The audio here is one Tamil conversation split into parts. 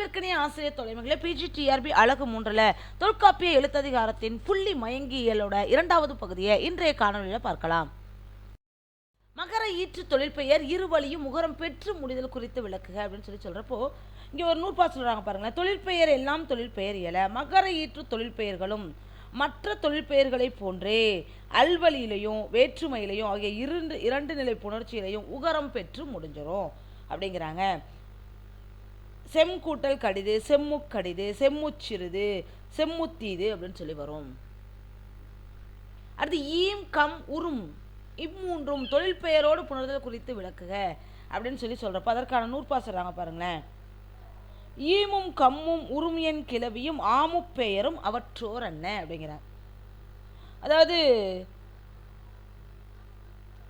அன்பிற்கனே ஆசிரியர் தொலைமைகளை பிஜிடிஆர்பி அழகு மூன்றில் தொல்காப்பிய எழுத்ததிகாரத்தின் புள்ளி மயங்கியலோட இரண்டாவது பகுதியை இன்றைய காணொலியில் பார்க்கலாம். மகர ஈற்று தொழிற்பெயர் இருவழியும் முகரம் பெற்று முடிதல் குறித்து விளக்குக அப்படின்னு சொல்லி சொல்கிறப்போ இங்கே ஒரு நூற்பா சொல்கிறாங்க பாருங்களேன். தொழிற்பெயர் எல்லாம் தொழிற்பெயர் இயல மகர ஈற்று தொழிற்பெயர்களும் மற்ற தொழிற்பெயர்களைப் போன்றே அல்வழியிலையும் வேற்றுமையிலையும் ஆகிய இரண்டு இரண்டு நிலை புணர்ச்சியிலையும் உகரம் பெற்று முடிஞ்சிடும் அப்படிங்கிறாங்க. செம்கூட்டல் கடிது செம்முக்கடிது செம்முச்சிறுது செம்முத்தீது அப்படின்னு சொல்லி வரும். அடுத்து ஈம் கம் உரும் இம்மூன்றும் தொழில் பெயரோடு புணர்தல் குறித்து விளக்குக அப்படின்னு சொல்லி சொல்கிறப்ப அதற்கான நூற்பா சொல்கிறாங்க பாருங்களேன். ஈமும் கம்மும் உருமியன் கிளவியும் ஆமுப்பெயரும் அவற்றோர் என்ன அப்படிங்கிறார். அதாவது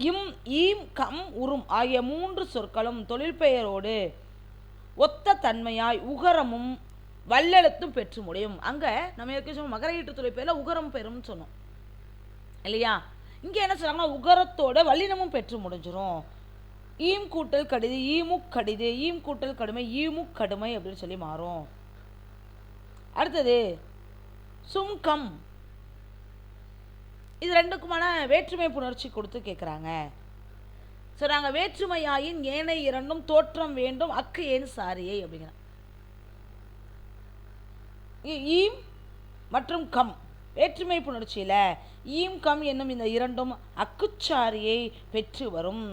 இம் ஈம் கம் உரும் ஆகிய மூன்று சொற்களும் தொழில் பெயரோடு ஒத்த தன்மையாய் உகரமும் வல்லெழுத்தும் பெற்று முடியும். அங்கே நம்ம ஏற்கனவே சொன்னோம் மகர ஈட்டு பேரில் உகரம் பெறும்னு சொன்னோம். இல்லையா? இங்கே என்ன சொல்கிறாங்கன்னா உகரத்தோட வல்லினமும் பெற்று முடிஞ்சிடும் ஈம் கூட்டல் கடிது ஈமுக் கடிது ஈம் கூட்டல் கடுமை ஈமுக் கடுமை அப்படின்னு சொல்லி மாறும். அடுத்தது சும்கம். இது ரெண்டுக்குமான வேற்றுமை புணர்ச்சி கொடுத்து கேட்குறாங்க சொல்கிறாங்க வேற்றுமையாயின் ஏனை இரண்டும் தோற்றம் வேண்டும் அக்கு ஏன் சாரியை அப்படிங்கிற ஈம் மற்றும் கம். வேற்றுமை புணர்ச்சியில் ஈம் கம் என்னும் இந்த இரண்டும் அக்குச்சாரியை பெற்று வரும்.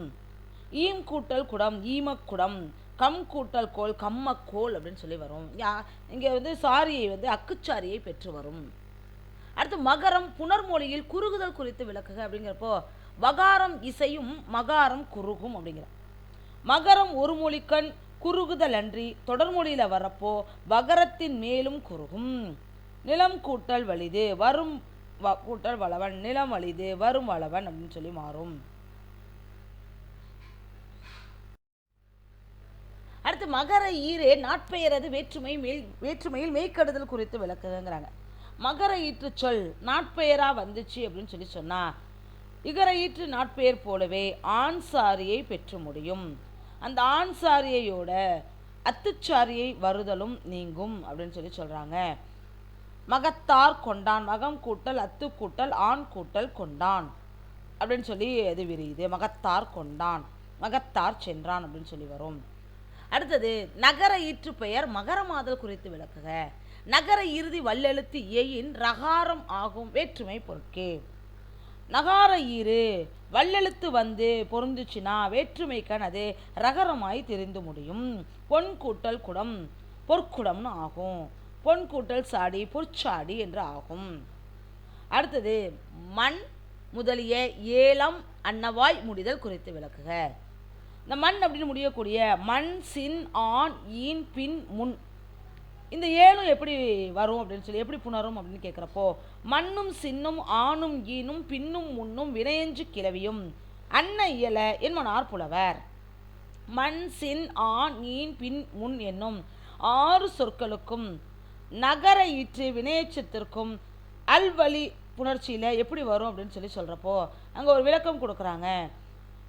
ஈம் கூட்டல் குடம் ஈமக்குடம் கம் கூட்டல் கோல் கம்மக்கோல் அப்படின்னு சொல்லி வரும். யா இங்கே வந்து சாரியை வந்து அக்குச்சாரியை பெற்று வரும். அடுத்து மகரம் புனர்மொழியில் குறுகுதல் குறித்து விளக்குக அப்படிங்கிறப்போ வகாரம் இசையும் மகாரம் குறுகும் அப்படிங்கிற மகரம் ஒரு மொழிக்கண் குறுகுதல் அன்றி தொடர்மொழியில் வரப்போ வகரத்தின் மேலும் குறுகும். நிலம் கூட்டல் வலிது வரும் வ கூட்டல் வளவன் நிலம் வலிது வரும் வளவன் அப்படின்னு சொல்லி மாறும். அடுத்து மகர ஈரே நாட்பெயரது வேற்றுமை மேல் வேற்றுமையில் மெய்க்கடுதல் குறித்து விளக்குதுங்கிறாங்க. மகர ஈற்று சொல் நாட்பெயரா வந்துச்சு அப்படின்னு சொல்லி சொன்னா இகர ஈற்று நாட்பெயர் போலவே ஆண் சாரியை பெற்று முடியும். அந்த ஆண் சாரியையோட அத்துச்சாரியை வருதலும் நீங்கும் அப்படின்னு சொல்லி சொல்கிறாங்க மகத்தார் கொண்டான் மகம் கூட்டல் அத்து கூட்டல் ஆண் கூட்டல் கொண்டான் அப்படின்னு சொல்லி அது விரியுது. மகத்தார் கொண்டான் மகத்தார் சென்றான் அப்படின்னு சொல்லி வரும். அடுத்தது நகர ஈற்று பெயர் மகரமாதல் குறித்து விளக்குக. நகர இறுதி வல்லெழுத்து ஏயின் ரகாரம் ஆகும் வேற்றுமை பொருட்கே. நகார ஈறு வல்லெழுத்து வந்து பொருந்துச்சுன்னா வேற்றுமை அது ரகரமாய் தெரிந்து முடியும். பொன் கூட்டல் குடம் பொற்குடம்னு ஆகும். பொன் கூட்டல் சாடி பொற்சாடி என்று ஆகும். அடுத்தது மண் முதலிய ஏலம் அன்னவாய் முடிதல் குறித்து விளக்குக. இந்த மண் அப்படின்னு முடியக்கூடிய மண் சின் ஆண் ஈன் பின் முன் இந்த ஏழும் எப்படி வரும் அப்படின்னு சொல்லி எப்படி புணரும் அப்படின்னு கேட்குறப்போ மண்ணும் சின்னும் ஆணும் ஈனும் பின்னும் முன்னும் வினையஞ்சு கிளவியும். அன்ன இயல என்மனார் புலவர் மண் சின் ஆண் ஈன் பின் முன் என்னும் ஆறு சொற்களுக்கும் நகர ஈற்று வினையச்சத்திற்கும் அல்வழி புணர்ச்சியில் எப்படி வரும் அப்படின்னு சொல்லி சொல்கிறப்போ அங்கே ஒரு விளக்கம் கொடுக்குறாங்க.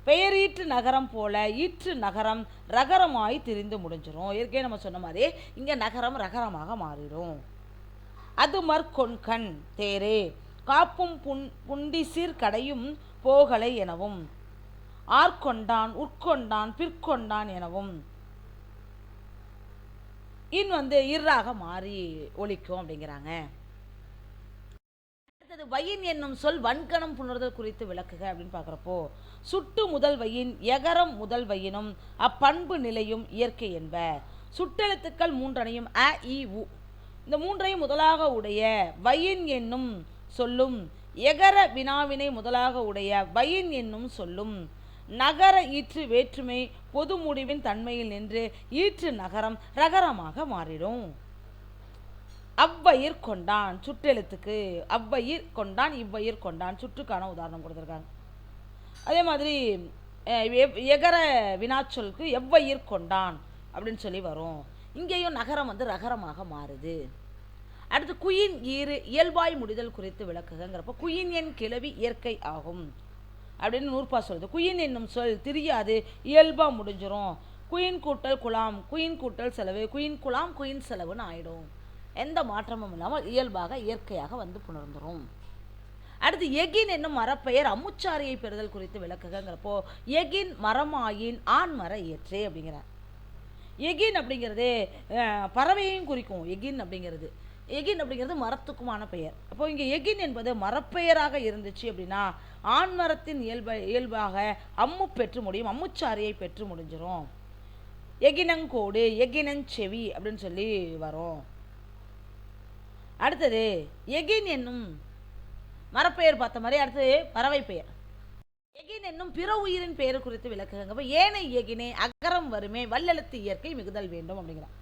பெயரீற்று நகரம் போல ஈற்று நகரம் ரகரமாய் திரிந்து முடிஞ்சிடும் ஏற்கனவே நம்ம சொன்ன மாதிரி இங்கே நகரம் ரகரமாக மாறிடும். அது மற்கொண்கண் தேரே காப்பும் புன் புண்டிசீர் கடையும் போகலை எனவும் ஆர்கொண்டான் உட்கொண்டான் பிற்கொண்டான் எனவும் இன் வந்து இர்ராக மாறி ஒழிக்கும் அப்படிங்கிறாங்க. அடுத்தது வையின் என்னும் சொல் வன்கணம் புணர்தல் குறித்து விளக்குக அப்படின்னு பார்க்குறப்போ சுட்டு முதல் வையின் எகரம் முதல் வையினும் அப்பண்பு நிலையும் இயற்கை என்ப. சுட்டெழுத்துக்கள் மூன்றனையும் அ இ உ. இந்த மூன்றையும் முதலாக உடைய வையின் என்னும் சொல்லும் எகர வினாவினை முதலாக உடைய வையின் என்னும் சொல்லும் நகர ஈற்று வேற்றுமை பொது முடிவின் தன்மையில் நின்று ஈற்று நகரம் ரகரமாக மாறிடும். அவ்வயிர் கொண்டான் சுற்றெழுத்துக்கு அவ்வயிர் கொண்டான் இவ்வயிர் கொண்டான் சுற்றுக்கான உதாரணம் கொடுத்துருக்காங்க. அதே மாதிரி எவ்- எகர வினாச்சொலுக்கு எவ்வயிர் கொண்டான் அப்படின்னு சொல்லி வரும். இங்கேயும் நகரம் வந்து ரகரமாக மாறுது. அடுத்து குயின் ஈறு இயல்பாய் முடிதல் குறித்து விளக்குகங்கிறப்ப குயின் என் கிளவி இயற்கை ஆகும் அப்படின்னு நூற்பா சொல்லுது. குயின் என்னும் சொல் தெரியாது இயல்பாக முடிஞ்சிரும். குயின் கூட்டல் குலாம் குயின் கூட்டல் செலவு குயின் குலாம் குயின் செலவுன்னு ஆயிடும். எந்த மாற்றமும் இல்லாமல் இயல்பாக இயற்கையாக வந்து புணர்ந்துடும் அடுத்து எகின் என்னும் மரப்பெயர் அமுச்சாரியை பெறுதல் குறித்து விளக்குகங்கிறப்போ எகின் மரமாயின் ஆண் மர இயற்றே அப்படிங்கிறார். எகின் அப்படிங்கிறது பறவையையும் குறிக்கும் எகின் அப்படிங்கிறது. எகின் அப்படிங்கிறது மரத்துக்குமான பெயர். அப்போ இங்கே எகின் என்பது மரப்பெயராக இருந்துச்சு அப்படின்னா ஆண் மரத்தின் இயல்ப இயல்பாக அம்மு பெற்று முடியும் அம்முச்சாரியை பெற்று முடிஞ்சிடும் எகினங்கோடு எகினஞ்செவி அப்படின்னு சொல்லி வரும். அடுத்தது எகின் என்னும் மரப்பெயர் பார்த்த மாதிரி அடுத்தது பறவை பெயர். எகின் என்னும் பிற உயிரின் பெயர் குறித்து விளக்குங்க ஏனை எகினே அகரம் வருமே வல்லெழுத்து இயற்கை மிகுதல் வேண்டும் அப்படிங்கிறார்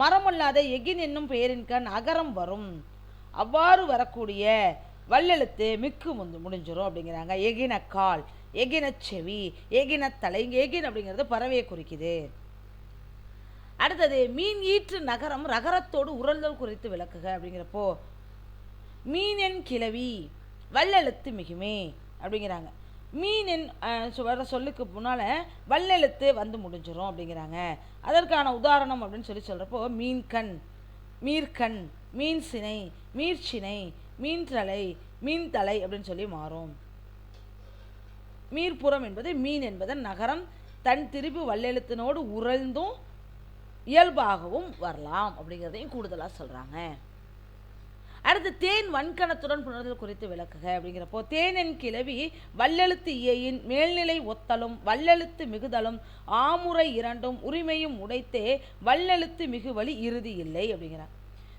மரமல்லாத எகின் என்னும் பெயரின் கண் அகரம் வரும். அவ்வாறு வரக்கூடிய வல்லெழுத்து மிக்கு முந்து முடிஞ்சிடும் அப்படிங்கிறாங்க. எகின கால் எகின செவி எகின தலை எகின் அப்படிங்கிறது பறவையை குறிக்குது. அடுத்தது மீன் ஈற்று நகரம் ரகரத்தோடு உரல்தல் குறித்து விளக்குக அப்படிங்கிறப்போ மீனென் கிளவி வல்லெழுத்து மிகுமே அப்படிங்கிறாங்க. மீனின் வர சொல்லுக்கு முன்னால் வல்லெழுத்து வந்து முடிஞ்சிடும் அப்படிங்கிறாங்க. அதற்கான உதாரணம் அப்படின்னு சொல்லி சொல்கிறப்போ மீன்கண் மீர்கண் மீன் சினை மீர்ச்சினை மீன் தலை மீன் தலை அப்படின்னு சொல்லி மாறும். மீர்புறம் என்பது மீன் என்பதன் நகரம் தன் திருப்பு வல்லெழுத்தினோடு உரழ்ந்தும் இயல்பாகவும் வரலாம் அப்படிங்கிறதையும் கூடுதலாக சொல்கிறாங்க அடுத்து தேன் வன்கணத்துடன் புணர்தல் குறித்து விளக்குக அப்படிங்கிறப்போ தேனின் கிளவி வல்லெழுத்து இயையின் மேல்நிலை ஒத்தலும் வல்லெழுத்து மிகுதலும் ஆமுறை இரண்டும் உரிமையும் உடைத்தே வல்லெழுத்து மிகுவழி இறுதி இல்லை அப்படிங்கிறார்.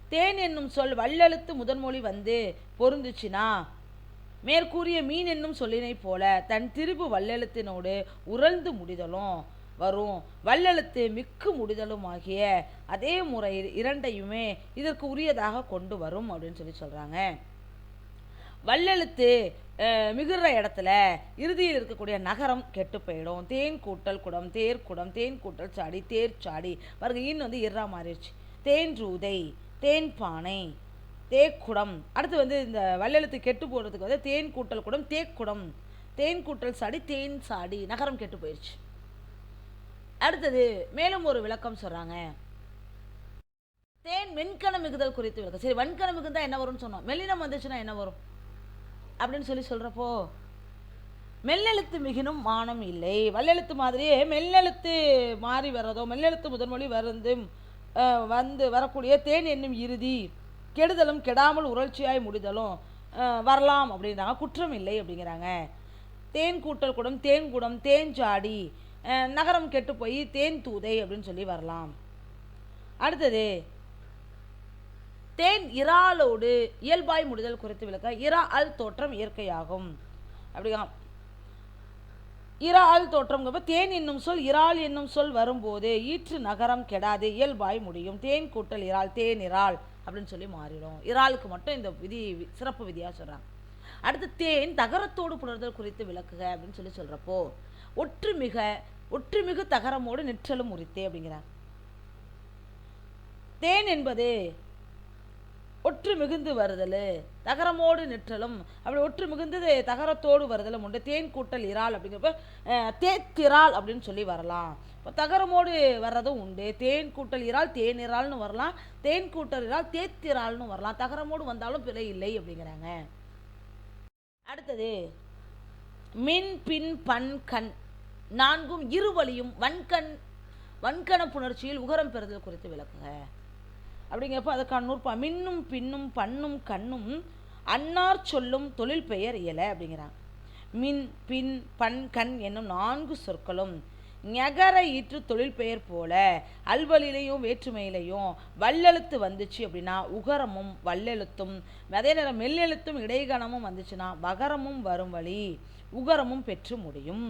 தேன் என்னும் சொல் வல்லெழுத்து முதன்மொழி வந்து பொருந்துச்சுன்னா மேற்கூறிய மீன் என்னும் சொல்லினை போல தன் திரிபு வல்லெழுத்தினோடு உரழ்ந்து முடிதலும் வரும். வல்லெழுத்து மிக்கு முடிதலும் ஆகிய அதே முறை இரண்டையுமே இதற்கு உரியதாக கொண்டு வரும் அப்படின்னு சொல்லி சொல்கிறாங்க வல்லெழுத்து மிகுற இடத்துல இறுதியில் இருக்கக்கூடிய நகரம் கெட்டு போயிடும். தேன் கூட்டல் குடம் தேர் குடம் தேன் கூட்டல் சாடி தேர் சாடி. பாருங்க இன் வந்து இறா மாறிடுச்சு. தேன் ரூதை தேன் பானை தேக்குடம் அடுத்து வந்து இந்த வல்லெழுத்து கெட்டு போடுறதுக்கு வந்து தேன் கூட்டல் குடம் தேக்குடம் தேன் கூட்டல் சாடி தேன் சாடி. நகரம் கெட்டு போயிடுச்சு அடுத்தது மேலும் ஒரு விளக்கம் சொல்கிறாங்க தேன் மென்கண மிகுதல் குறித்து விளக்கம். சரி வன்கண மிகுந்தா என்ன வரும்னு சொன்னோம். மெல்லினம் வந்துச்சுன்னா என்ன வரும்? அப்படின்னு சொல்லி சொல்றப்போ மெல்லெழுத்து மிகினும் மானம் இல்லை. வல்லெழுத்து மாதிரியே மெல்லெழுத்து மாறி வர்றதோ மெல்லெழுத்து முதன்மொழி வந்து அஹ், வந்து வரக்கூடிய தேன் என்னும் இறுதி கெடுதலும் கெடாமல் உரட்சியாய் முடிதலும் அஹ், வரலாம் அப்படின்றாங்க. குற்றம் இல்லை அப்படிங்கிறாங்க. தேன் கூட்டல் குடம் தேன் குடம் தேன் சாடி நகரம் கெட்டு போய் தேன் தூதை அப்படின்னு சொல்லி வரலாம். அடுத்தது தேன் இறாலோடு இயல்பாய் முடிதல் குறித்து விளக்க இரா அல் தோற்றம் இயற்கையாகும். அப்படியா? இறால் தோற்றம்ங்கிறப்ப தேன் என்னும் சொல் இறால் என்னும் சொல் வரும்போது ஈற்று நகரம் கெடாது இயல்பாய் முடியும். தேன் கூட்டல் இறால் தேன் இறால் அப்படின்னு சொல்லி மாறிடும். இறாலுக்கு மட்டும் இந்த விதி சிறப்பு விதியாக சொல்கிறாங்க அடுத்து தேன் தகரத்தோடு புணர்தல் குறித்து விளக்குக அப்படின்னு சொல்லி சொல்கிறப்போ ஒற்றுமிக ஒற்றுமிகு தகரமோடு நிற்றலும் உரித்தே அப்படிங்கிறார். தேன் என்பது ஒற்று மிகுந்து வருதல் தகரமோடு நிற்றலும் அப்படி ஒற்று மிகுந்தது தகரத்தோடு வருதலும் உண்டு. தேன் கூட்டல் இறால் அப்படிங்கிறப்ப தேத்திரால் அப்படின்னு சொல்லி வரலாம். இப்போ தகரமோடு வர்றதும் உண்டு. தேன் கூட்டல் இறால் தேன் இறால்னு வரலாம். தேன் கூட்டல் இறால் தேத்திரால்னு வரலாம். தகரமோடு வந்தாலும் பிழை இல்லை அப்படிங்கிறாங்க. அடுத்தது மின் பின் பன் கண். நான்கும் இருவழியும் வன்கண் வன்கண புணர்ச்சியில் உகரம் பெறுதல் குறித்து விளக்குங்க. அப்படிங்கிறப்ப அதுக்கான நூற்பா மின்னும் பின்னும் பண்ணும் கண்ணும் அன்னார் சொல்லும் தொழில் பெயர் இயல அப்படிங்கிறாங்க மின் பின் பன் கண் என்னும் நான்கு சொற்களும் ஞகர ஈற்று தொழில் பெயர் போல அல்வலிலையும் வேற்றுமையிலையும் வல்லெழுத்து வந்துச்சு அப்படின்னா உகரமும் வல்லெழுத்தும் அதே நேரம் மெல்லெழுத்தும் இடைகணமும் வந்துச்சுன்னா வகரமும் வரும் வழி உகரமும் பெற்று முடியும்.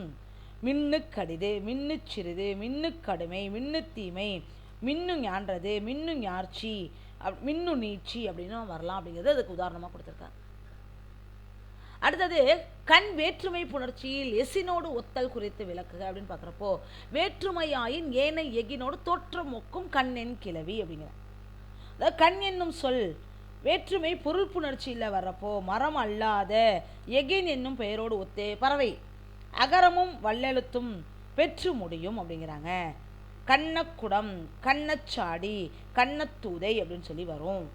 மின்னு கடிது மின்னு சிறிது மின்னு கடுமை மின்னு தீமை மின்னு ஞான்றது மின்னு ஞார்ச்சி அப் மின்னு நீச்சி அப்படின்னு வரலாம் அப்படிங்கிறது அதுக்கு உதாரணமாக கொடுத்துருக்காங்க. அடுத்தது கண் வேற்றுமை புணர்ச்சியில் எசினோடு ஒத்தல் குறித்து விளக்குக அப்படின்னு பார்க்குறப்போ வேற்றுமையாயின் ஏனை எகினோடு தோற்றம் ஒக்கும் கண்ணென் கிளவி அப்படிங்கிற. அதாவது கண் என்னும் சொல் வேற்றுமை பொருள் புணர்ச்சியில் வர்றப்போ மரம் அல்லாத எகின் என்னும் பெயரோடு ஒத்தே பறவை. அகரமும் வல்லெழுத்தும் பெற்று முடியும் அப்படிங்கிறாங்க. கண்ணக்குடம் கண்ணச்சாடி கண்ணத்தூதை அப்படின்னு சொல்லி வரும்.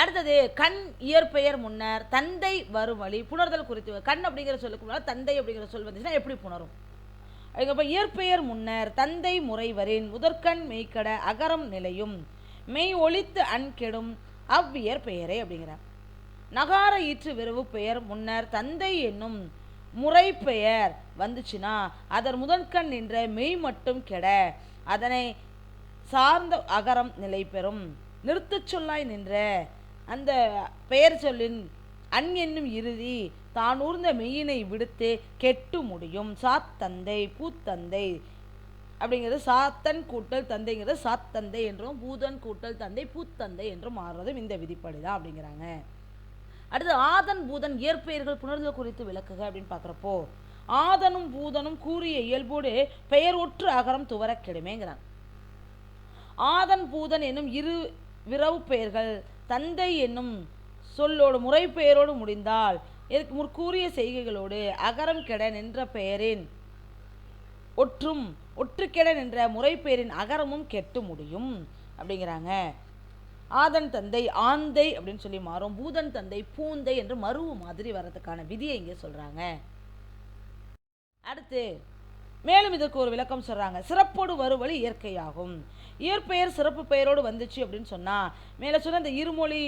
அடுத்தது கண் இயற்பெயர் முன்னர் தந்தை வரும் வழி புணர்தல் குறித்து கண் அப்படிங்கிற சொல்லுக்கு முன்னால் தந்தை அப்படிங்கிற சொல் வந்துச்சுன்னா எப்படி புணரும்? அதுக்கப்புறம் இயற்பெயர் முன்னர் தந்தை முறைவரின் முதற்கண் மெய்க்கட அகரம் நிலையும் மெய் ஒழித்து அண் கெடும் அவ்வியற் அப்படிங்கிறார். நகார ஈற்று விரவு பெயர் முன்னர் தந்தை என்னும் முறை பெயர் வந்துச்சுன்னா அதன் முதற்கண் நின்ற மெய் மட்டும் கெட அதனை சார்ந்த அகரம் நிலை பெறும். நிறுத்தச் சொல்லாய் நின்ற அந்த பெயர் சொல்லின் அன் என்னும் இறுதி தான் ஊர்ந்த மெய்யினை விடுத்து கெட்டு முடியும். சாத்தந்தை பூத்தந்தை அப்படிங்கிறது சாத்தன் கூட்டல் தந்தைங்கிறது சாத்தந்தை என்றும் பூதன் கூட்டல் தந்தை பூத்தந்தை என்றும் மாறுறதும் இந்த விதிப்படி தான் அப்படிங்கிறாங்க. அடுத்து ஆதன் பூதன் இயற்பெயர்கள் புணர்தல் குறித்து விளக்குக அப்படின்னு பார்க்குறப்போ ஆதனும் பூதனும் கூறிய இயல்போடு பெயர் ஒற்று அகரம் துவரக்கிடுமேங்கிறாங்க ஆதன் பூதன் என்னும் இரு விரவு பெயர்கள் தந்தை என்னும் சொல்லோடு முறை பெயரோடு முடிந்தால் இதற்கு முற்கூறிய செய்கைகளோடு அகரம் கெட நின்ற பெயரின் ஒற்றும் ஒற்றுக்கெட நின்ற முறை பெயரின் அகரமும் கெட்டு முடியும். அப்படிங்கிறாங்க. ஆதன் தந்தை ஆந்தை அப்படின்னு சொல்லி மாறும். பூதன் தந்தை பூந்தை என்று மருவு மாதிரி வர்றதுக்கான விதியை இங்கே சொல்கிறாங்க அடுத்து மேலும் இதற்கு ஒரு விளக்கம் சொல்கிறாங்க சிறப்போடு வருவழி இயற்கையாகும். இயற்பெயர் சிறப்பு பெயரோடு வந்துச்சு அப்படின்னு சொன்னால் மேலே சொன்ன இந்த இருமொழி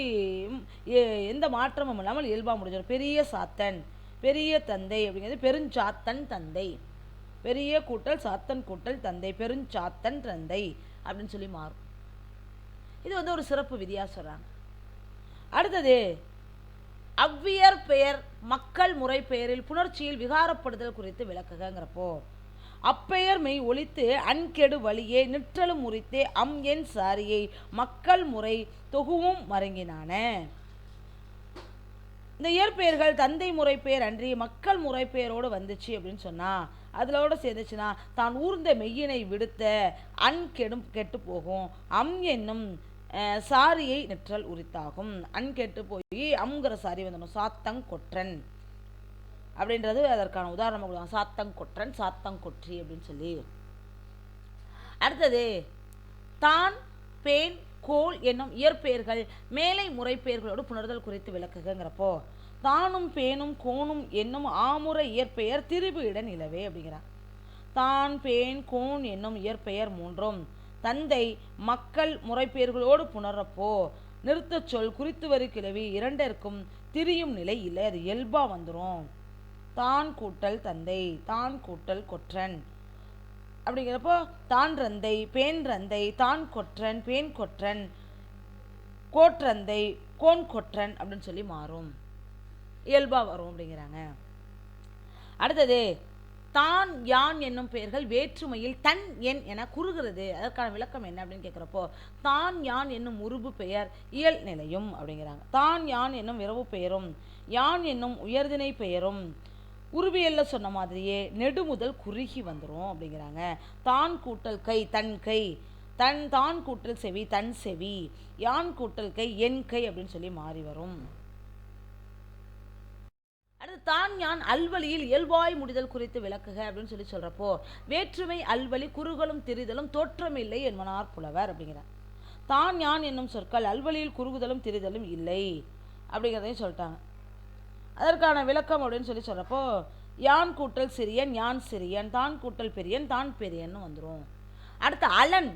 எந்த மாற்றமும் இல்லாமல் இயல்பாக முடிஞ்சிடும். பெரிய சாத்தன் பெரிய தந்தை அப்படிங்கிறது பெருஞ்சாத்தன் தந்தை. பெரிய கூட்டல் சாத்தன் கூட்டல் தந்தை பெருஞ்சாத்தன் தந்தை அப்படின்னு சொல்லி மாறும். இது வந்து ஒரு சிறப்பு விதியாக சொல்கிறாங்க அடுத்தது அவ்வியர் பெயர் மக்கள் முறை பெயரில் புணர்ச்சியில் விகாரப்படுதல் குறித்து விளக்குகங்கிறப்போ அப்பெயர் மெய் ஒழித்து அன்கெடு வழியே நிற்றலும் முறித்தே அம் என் சாரியை மக்கள் முறை தொகுவும் மறங்கினான. இந்த இயற்பெயர்கள் தந்தை முறை பெயர் அன்றி மக்கள் முறை பெயரோடு வந்துச்சு அப்படின்னு சொன்னா அதிலோட சேர்ந்துச்சுன்னா தான் ஊர்ந்த மெய்யினை விடுத்த அன் கெடும் கெட்டு போகும். அம் என்னும் சாரியை நிற்றல் உரித்தாகும். அன் கெட்டு போய் அம்ங்கிற சாரி வந்துடும் சாத்தங் கொற்றன். அப்படின்றது அதற்கான உதாரணமாக கொடுத்தாங்க சாத்தங்கொற்றன் சாத்தங்கொற்றி அப்படின்னு சொல்லி. அடுத்தது தான் பேன் கோல் என்னும் இயற்பெயர்கள் மேலை முறைப்பெயர்களோடு புணர்தல் குறித்து விளக்குங்கிறப்போ தானும் பேனும் கோணும் என்னும் ஆமுற இயற்பெயர் திரிபு இட நிலவே அப்படிங்கிறார். தான் பேன் கோன் என்னும் இயற்பெயர் மூன்றும் தந்தை மக்கள் முறைப்பெயர்களோடு புணரப்போ நிறுத்தச் சொல் குறித்து வரி கிளவி இரண்டிற்கும் திரியும் நிலை இல்லை அது இயல்பாக வந்துடும் தான் கூட்டல் தந்தை தான் கூட்டல் கொற்றன். அப்படிங்கிறப்போ தான் ரந்தை பேன் ரந்தை தான் கொற்றன் பேன் கொற்றன் கோற்றந்தை கோன் கொற்றன் அப்படின்னு சொல்லி மாறும். இயல்பா வரும் அப்படிங்கிறாங்க. அடுத்தது தான் யான் என்னும் பெயர்கள் வேற்றுமையில் தன் என் என குறுகிறது. அதற்கான விளக்கம் என்ன அப்படின்னு கேட்குறப்போ தான் யான் என்னும் உருபு பெயர் இயல் நிலையும் அப்படிங்கிறாங்க. தான் யான் என்னும் விரவு பெயரும் யான் என்னும் உயர்திணை பெயரும் உருவியல்ல சொன்ன மாதிரியே நெடுமுதல் குறுகி வந்துரும் அப்படிங்கிறாங்க. தான் கூட்டல் கை தன் கை. தன் தான் கூட்டல் செவி தன் செவி. யான் கூட்டல் கை என் கை அப்படின்னு சொல்லி மாறி வரும். அடுத்து தான் யான் அல்வழியில் இயல்பாய் முடிதல் குறித்து விளக்குக அப்படின்னு சொல்லி சொல்றப்போ வேற்றுமை அல்வழி குறுகலும் திரிதலும் தோற்றமில்லை என்பனார் புலவர் அப்படிங்கிறார். தான் யான் என்னும் சொற்கள் அல்வழியில் குறுகுதலும் திரிதலும் இல்லை அப்படிங்கிறதையும் சொல்லிட்டாங்க. அதற்கான விளக்கம் அப்படின்னு சொல்லி சொல்கிறப்போ யான் கூட்டல் சிறியன் யான் சிறியன் தான் கூட்டல் பெரியன் தான் பெரியன்னு வந்துடும் அடுத்து அலன்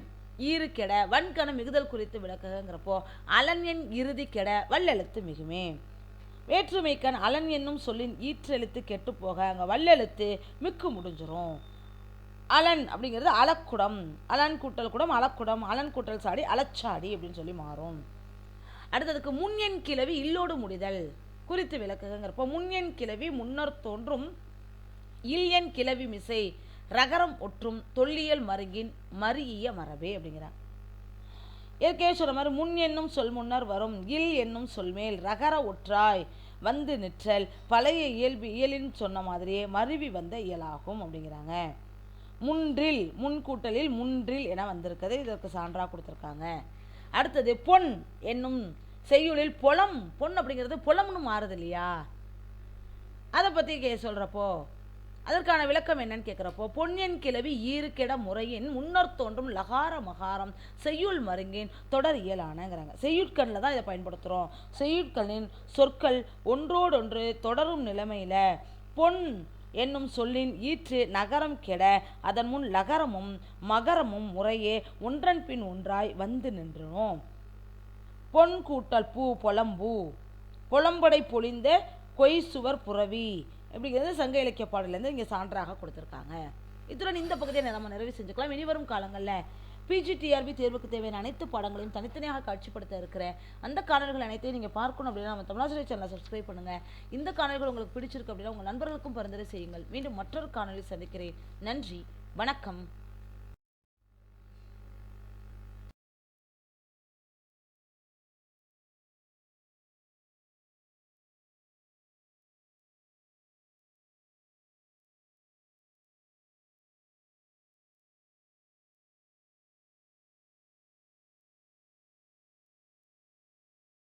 ஈறு கெட வன்கணம் மிகுதல் குறித்து விளக்குங்கிறப்போ அலன் என் இறுதி கெட வல்லெழுத்து மிகுமே. வேற்றுமைக்கண் அலன் என்னும் சொல்லின் ஈற்றெழுத்து கெட்டு போக அங்கே வல்லெழுத்து மிக்கு முடிஞ்சிரும். அலன் அப்படிங்கிறது அலக்குடம் அலன் கூட்டல் குடம் அலக்குடம் அலன் கூட்டல் சாடி அலச்சாடி அப்படின்னு சொல்லி மாறும். அடுத்ததுக்கு முன் என் கிளவி இல்லோடு முடிதல். குறித்து விளக்குங்கிறப்போ முன்எண் கிளவி முன்னர் தோன்றும் இல் கிளவி மிசை ரகரம் ஒற்றும் தொல்லியல் மருங்கின் மருகிய மரபே அப்படிங்கிறாங்க ஏற்கனவே சொன்ன மாதிரி முன் என்னும் சொல் முன்னர் வரும் இல் என்னும் சொல் மேல் ரகர ஒற்றாய் வந்து நிற்றல் பழைய இயல்பு இயலின் சொன்ன மாதிரியே மருவி வந்த இயலாகும் அப்படிங்கிறாங்க. முன்றில் முன்கூட்டலில் முன்றில் என வந்திருக்கிறது இதற்கு சான்றாக கொடுத்துருக்காங்க. அடுத்தது பொன் என்னும் செய்யுளில் புலம் பொன் அப்படிங்கிறது புலம்னு மாறுது இல்லையா அதை பற்றி கே சொல்கிறப்போ அதற்கான விளக்கம் என்னன்னு கேட்குறப்போ பொன்னியன் கிளவி ஈருக்கிட முறையின் முன்னர் தோன்றும் லகார மகாரம் செய்யுள் மருங்கின் தொடர் இயலானங்கிறாங்க. செய்யுட்கண்ணில் தான் இதை பயன்படுத்துகிறோம் செய்யுட்களின் சொற்கள் ஒன்றோடொன்று தொடரும் நிலைமையில் பொன் என்னும் சொல்லின் ஈற்று நகரம் கெட அதன் முன் லகரமும் மகரமும் முறையே ஒன்றன் பின் ஒன்றாய் வந்து நின்றோம். பொன் கூட்டல் பூ புலம்பூ. புலம்படை பொழிந்த கொய் சுவர் புறவி அப்படிங்கிறது சங்க இலக்கிய பாடலேருந்து இங்கே சான்றாக கொடுத்துருக்காங்க. இத்துடன் இந்த பகுதியை நம்ம நிறைவு செஞ்சுக்கலாம். இனிவரும் காலங்களில் பிஜிடிஆர்பி தேர்வுக்கு தேவையான அனைத்து பாடங்களையும் தனித்தனியாக காட்சிப்படுத்த இருக்கிற அந்த காணல்கள் அனைத்தையும் நீங்கள் பார்க்கணும் அப்படின்னா நம்ம தமிழாசிரியர் சேனலை சப்ஸ்கிரைப் பண்ணுங்கள் இந்த காணல்கள் உங்களுக்கு பிடிச்சிருக்கு அப்படின்னா உங்கள் நண்பர்களுக்கும் பரிந்துரை செய்யுங்கள். மீண்டும் மற்றொரு காணொலி சந்திக்கிறேன். நன்றி. வணக்கம்.